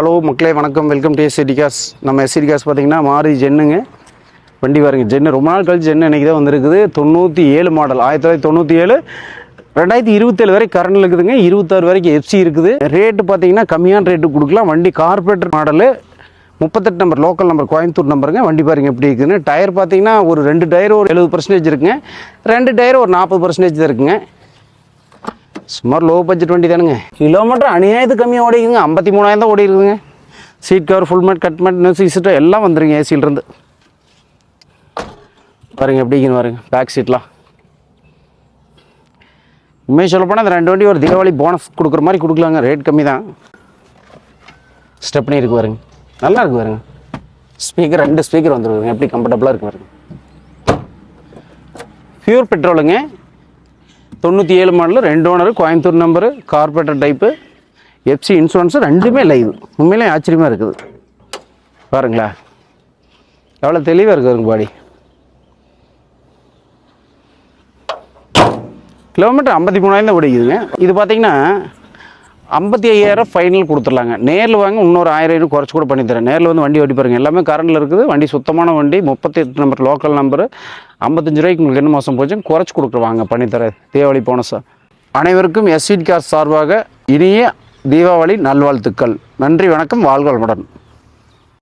Hello மக்களே வணக்கம். Welcome to SCD cars நம்ம எஸ்சி கேஸ் பார்த்தீங்கன்னா மாறி ஜென்னுங்க. வண்டி பாருங்க ஜென்னு. ரொம்ப நாள் கழிச்சு ஜென்னு இன்றைக்கி தான் வந்திருக்குது. தொண்ணூற்றி ஏழு மாடல் ஆயிரத்தி தொள்ளாயிரத்தி தொண்ணூற்றி ஏழு ரெண்டாயிரத்தி இருபத்தேழு வரை கரண்ட் இருக்குதுங்க. இருபத்தாறு வரைக்கும் எஃப்சி இருக்குது. ரேட்டு பார்த்தீங்கன்னா கம்மியான ரேட்டு கொடுக்கலாம். வண்டி கார்பரேட்டர் மாடலு முப்பத்தெட்டு நம்பர் லோக்கல் நம்பர் கோயம்புத்தூர் நம்பருங்க வண்டி பாருங்க எப்படி இருக்குதுன்னு. டயர் பார்த்தீங்கன்னா ஒரு ரெண்டு டயர் ஒரு எழுபது பர்சன்டேஜ் இருக்குங்க. ரெண்டு டயர் ஒரு நாற்பது பர்சன்டேஜ் தான் இருக்குங்க. சுமார் லோ பட்ஜெட் வண்டி தானுங்க. கிலோமீட்டர் அநியாயத்து கம்மியாக ஓடிக்குதுங்க ஐம்பத்தி மூணாயிரம் தான் ஓடி இருக்குதுங்க seat cover full mat cut mat music system எல்லாம் வந்துருங்க ஏசியிலிருந்து பாருங்க எப்படிங்கன்னு பாருங்க. பேக் சீட்லாம் உண்மையை சொல்லப்போனால் அந்த ரெண்டு வண்டி ஒரு தீபாவளி போனஸ் கொடுக்குற மாதிரி கொடுக்கலாங்க. ரேட் கம்மி தான். ஸ்டெப்னி இருக்கு பாருங்க. நல்லா இருக்கு பாருங்க. ஸ்பீக்கர் ரெண்டு ஸ்பீக்கர் வந்துருக்குங்க. எப்படி கம்ஃபர்டபுளாக இருக்கு பாருங்க. பியூர் பெட்ரோலுங்க தொண்ணூற்றி ஏழு மாடல் ரெண்டு owner Coimbatore number carburettor type FC insurance ரெண்டுமே லைவ் உண்மையிலே ஆச்சரியமாக இருக்குது. பாருங்களா. எவ்வளோ தெளிவாக இருக்குதுங்க பாடி. கிலோமீட்டர் ஐம்பத்தி மூணாயிரம் தான் ஓடிக்குதுங்க. இது பார்த்தீங்கன்னா ஐம்பத்தி ஐயாயிரம் ஃபைனல் கொடுத்துடலாங்க. நேரில் வாங்க இன்னொரு ஆயிரம் ஐநூறு குறைச்சி கூட பண்ணித்தரேன். நேரில் வந்து வண்டி ஓட்டி பாருங்க. எல்லாமே கரண்டில் இருக்குது. வண்டி சுத்தமான வண்டி. முப்பத்தி எட்டு நம்பர் லோக்கல் நம்பரு ஐம்பத்தஞ்சு ரூபாய்க்கு உங்களுக்கு என்ன மாதம் போச்சு குறைச்சி கொடுக்குறவாங்க பண்ணித்தரேன். தீபாவளி போனஸா அனைவருக்கும் எஸ்வீட் கார் சார்பாக இனிய தீபாவளி நல்வாழ்த்துக்கள். நன்றி வணக்கம். வாழ்க வளமுடன்.